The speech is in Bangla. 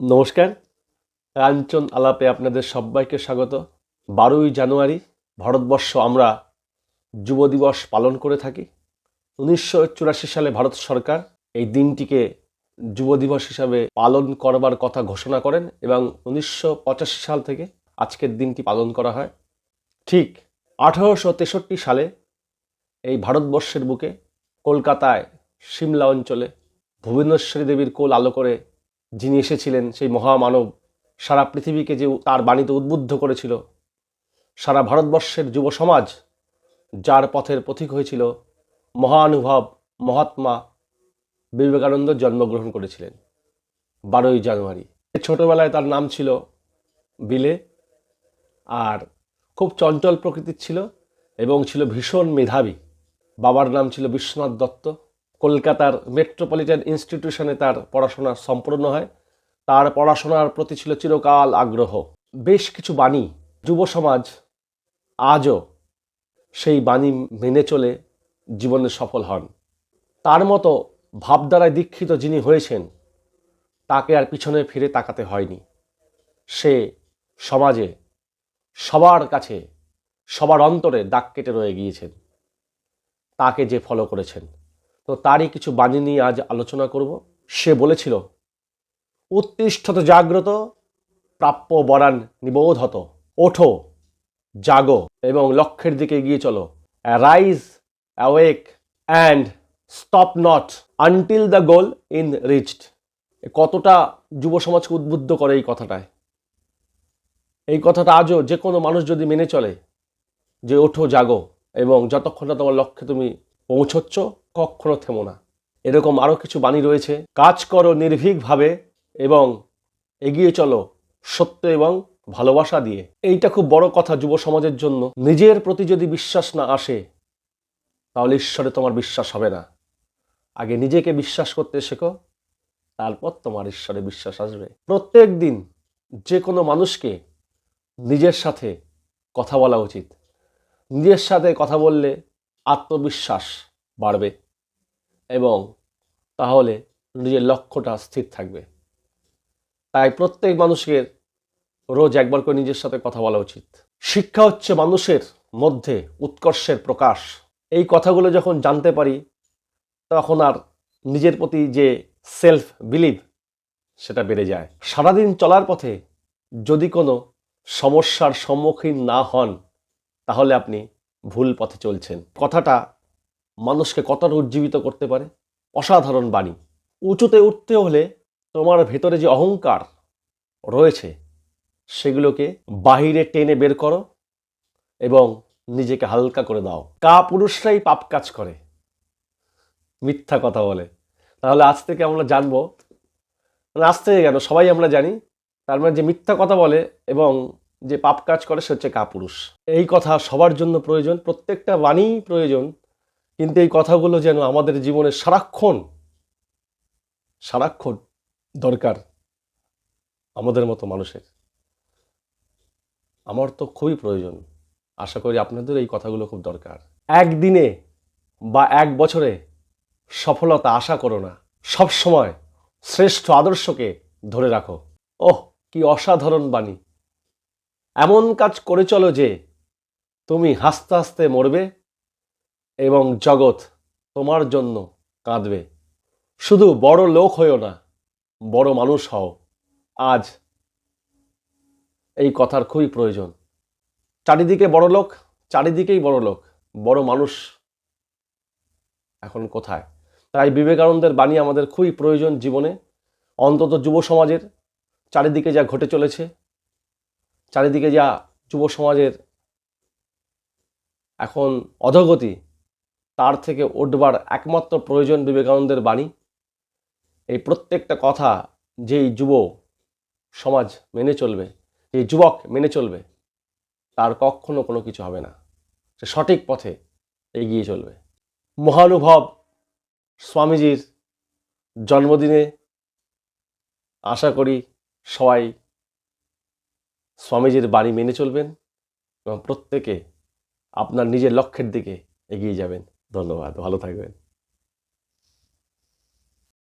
নমস্কার কাঞ্চন আলাপে আপনাদের সবাইকে স্বাগত। বারোই জানুয়ারি, ভারতবর্ষ আমরা যুব দিবস পালন করে থাকি। উনিশশো চুরাশি সালে ভারত সরকার এই দিনটিকে যুব দিবস হিসাবে পালন করবার কথা ঘোষণা করেন এবং উনিশশো পঁচাশি সাল থেকে আজকের দিনটি পালন করা হয়। ঠিক আঠারোশো তেষট্টি সালে এই ভারতবর্ষের বুকে কলকাতায় সিমলা অঞ্চলে ভুবনেশ্বরী দেবীর কোল আলো করে যিনি এসেছিলেন, সেই মহামানব সারা পৃথিবীকে যে তার বাণীতে উদ্বুদ্ধ করেছিল, সারা ভারতবর্ষের যুব সমাজ যার পথের পথিক হয়েছিল, মহানুভব মহাত্মা বিবেকানন্দ জন্মগ্রহণ করেছিলেন, বারোই জানুয়ারি। ছোটবেলায় তার নাম ছিল বিলে আর খুব চঞ্চল প্রকৃতির ছিল এবং ছিল ভীষণ মেধাবী। বাবার নাম ছিল বিশ্বনাথ দত্ত। কলকাতার মেট্রোপলিটন ইনস্টিটিউশনে তার পড়াশোনা সম্পূর্ণ হয়। তার পড়াশোনার প্রতি ছিল চিরকাল আগ্রহ। বেশ কিছু বাণী যুব সমাজ আজও সেই বাণী মেনে চলে জীবনে সফল হন। তার মতো ভাবধারায় দীক্ষিত যিনি হয়েছেন, তাকে আর পিছনে ফিরে তাকাতে হয়নি। সে সমাজে সবার কাছে, সবার অন্তরে দাগ কেটে রয়ে গিয়েছেন। তাকে যে ফলো করেছেন। তো তারই কিছু বাণী নিয়ে আজ আলোচনা করব। সে বলেছিল উত্তিষ্ঠত জাগ্রত, প্রাপ্য বরান নিবোধত, ওঠো, জাগো এবং লক্ষ্যের দিকে এগিয়ে চলো। Rise awake and stop not until the goal in reached কতটা যুব সমাজকে উদ্বুদ্ধ করে এই কথাটায়। এই কথাটা আজও যে কোনো মানুষ যদি মেনে চলে যে, ওঠো, জাগো এবং যতক্ষণ না তোমার লক্ষ্যে তুমি পৌঁছচ্ছ কখনো থেমো না। এরকম আরও কিছু বাণী রয়েছে। কাজ করো নির্ভীকভাবে এবং এগিয়ে চলো সত্য এবং ভালোবাসা দিয়ে। এইটা খুব বড় কথা যুব সমাজের জন্য। নিজের প্রতি যদি বিশ্বাস না আসে, তাহলে ঈশ্বরে তোমার বিশ্বাস হবে না। আগে নিজেকে বিশ্বাস করতে শেখো, তারপর তোমার ঈশ্বরে বিশ্বাস আসবে। প্রত্যেক দিন যে কোনো মানুষকে নিজের সাথে কথা বলা উচিত। নিজের সাথে কথা বললে আত্মবিশ্বাস বাড়বে এবং তাহলে নিজের লক্ষ্যটা স্থির থাকবে। তাই প্রত্যেক মানুষের রোজ একবার করে নিজের সাথে কথা বলা উচিত। শিক্ষা হচ্ছে মানুষের মধ্যে উৎকর্ষের প্রকাশ। এই কথাগুলো যখন জানতে পারি, তখন আর নিজের প্রতি যে সেলফ বিলিভ সেটা বেড়ে যায়। সারাদিন চলার পথে যদি কোনো সমস্যার সম্মুখীন না হন, তাহলে আপনি ভুল পথে চলছেন। কথাটা মানুষকে কতটা উজ্জীবিত করতে পারে? অসাধারণ বাণী। উঁচুতে উঠতে হলে তোমার ভেতরে যে অহংকার রয়েছে, সেগুলোকে বাহিরে টেনে বের করো এবং নিজেকে হালকা করে দাও। কা পুরুষরাই পাপ কাজ করে। মিথ্যা কথা বলে। তাহলে আজ থেকে আমরা জানব মানে আজ থেকে কেন? সবাই আমরা জানি, তার মানে যে মিথ্যা কথা বলে এবং যে পাপ কাজ করে সে হচ্ছে কাপুরুষ। এই কথা সবার জন্য প্রয়োজন, প্রত্যেকটা বাণী প্রয়োজন, কিন্তু এই কথাগুলো যেন আমাদের জীবনে সারাক্ষণ সারাক্ষণ দরকার আমাদের মতো মানুষের। আমার তো খুবই প্রয়োজন। আশা করি আপনাদের এই কথাগুলো খুব দরকার। একদিনে বা এক বছরে সফলতা আশা করো না। সবসময় শ্রেষ্ঠ আদর্শকে ধরে রাখো। ওহ, কি অসাধারণ বাণী। এমন কাজ করে চলো যে তুমি হাসতে হাসতে মরবে এবং জগৎ তোমার জন্য কাঁদবে। শুধু বড় লোক হইও না, বড় মানুষ হও। আজ এই কথার খুবই প্রয়োজন। চারিদিকে বড় লোক, চারিদিকেই বড় লোক, বড় মানুষ এখন কোথায়? তাই বিবেকানন্দের বাণী আমাদের খুবই প্রয়োজন জীবনে। অন্তত যুব সমাজের চারিদিকে যা ঘটে চলেছে চারিদিকে যা যুব সমাজের এখন অধগতি, তার থেকে উঠবার একমাত্র প্রয়োজন বিবেকানন্দের বাণী। এই প্রত্যেকটা কথা যেই যুব সমাজ মেনে চলবে এই যুবক মেনে চলবে, তার কখনো কোনো কিছু হবে না। সে সঠিক পথে এগিয়ে চলবে। মহানুভব স্বামীজির জন্মদিনে আশা করি সবাই স্বামীজির বাণী মেনে চলবেন এবং প্রত্যেকে আপনার নিজের লক্ষ্যের দিকে এগিয়ে যাবেন। ধন্যবাদ, ভালো থাকবেন।